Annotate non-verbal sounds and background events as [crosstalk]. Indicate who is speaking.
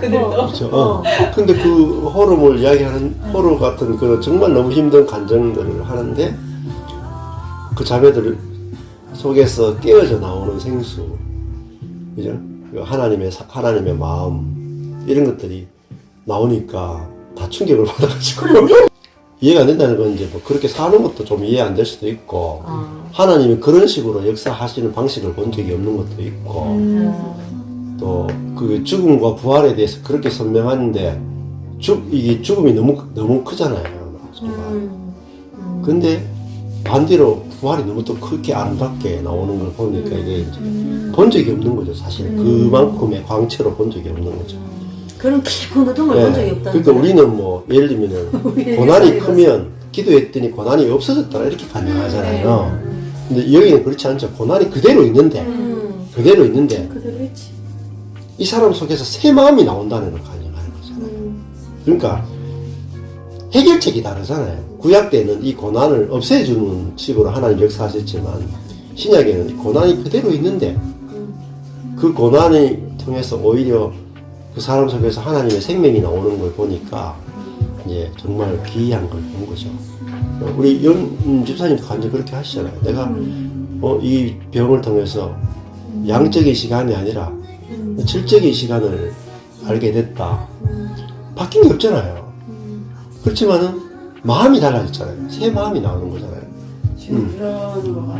Speaker 1: 그들도.
Speaker 2: 그렇죠. 어. 근데 그 호르몬 이야기하는 호르 같은 그 정말 너무 힘든 감정들을 하는데 그 자매들 속에서 깨어져 나오는 생수, 그죠? 그 하나님의 사- 하나님의 마음 이런 것들이 나오니까 다 충격을 [laughs] 받아가지고 이해가 안 된다는 건 이제 뭐 그렇게 사는 것도 좀 이해 안 될 수도 있고
Speaker 3: 아.
Speaker 2: 하나님이 그런 식으로 역사하시는 방식을 본 적이 없는 것도 있고
Speaker 3: 음.
Speaker 2: 죽음과 부활에 대해서 그렇게 설명하는데 죽 이게 죽음이 너무 너무 크잖아요.
Speaker 3: 음. 음.
Speaker 2: 근데 반대로 부활이 너무 또 크게 아름답게 나오는 걸 보니까 이게 이제
Speaker 3: 음.
Speaker 2: 본 적이 없는 거죠. 사실 그만큼의 광채로 본 적이 없는 거죠.
Speaker 3: 그런 깊은 어둠을 본 적이
Speaker 2: 예.
Speaker 3: 없다.
Speaker 2: 그러니까 우리는 뭐 예를 들면은 [laughs] 고난이 크면 기도했더니 고난이 없어졌다 이렇게 간증하잖아요.
Speaker 3: 음.
Speaker 2: 근데 여기는 그렇지 않죠. 고난이 그대로 있는데
Speaker 3: 음.
Speaker 2: 그대로 있는데
Speaker 3: 그대로 있지.
Speaker 2: 이 사람 속에서 새 마음이 나온다는 걸 간증하는 거잖아요.
Speaker 3: 음.
Speaker 2: 그러니까 해결책이 다르잖아요. 구약 때는 이 고난을 없애주는 식으로 하나님 역사하셨지만 신약에는 이 고난이 그대로 있는데
Speaker 3: 음.
Speaker 2: 그 고난을 통해서 오히려 그 사람 속에서 하나님의 생명이 나오는 걸 보니까 이제 정말 귀한 걸 본 거죠. 우리 연 집사님도 간증 그렇게 하시잖아요. 내가
Speaker 3: 음.
Speaker 2: 어, 이 병을 통해서 양적인 시간이 아니라
Speaker 3: 음.
Speaker 2: 질적인 시간을 알게 됐다.
Speaker 3: 음.
Speaker 2: 바뀐 게 없잖아요.
Speaker 3: 음.
Speaker 2: 그렇지만은 마음이 달라졌잖아요. 새 마음이 나오는 거잖아요.
Speaker 1: 거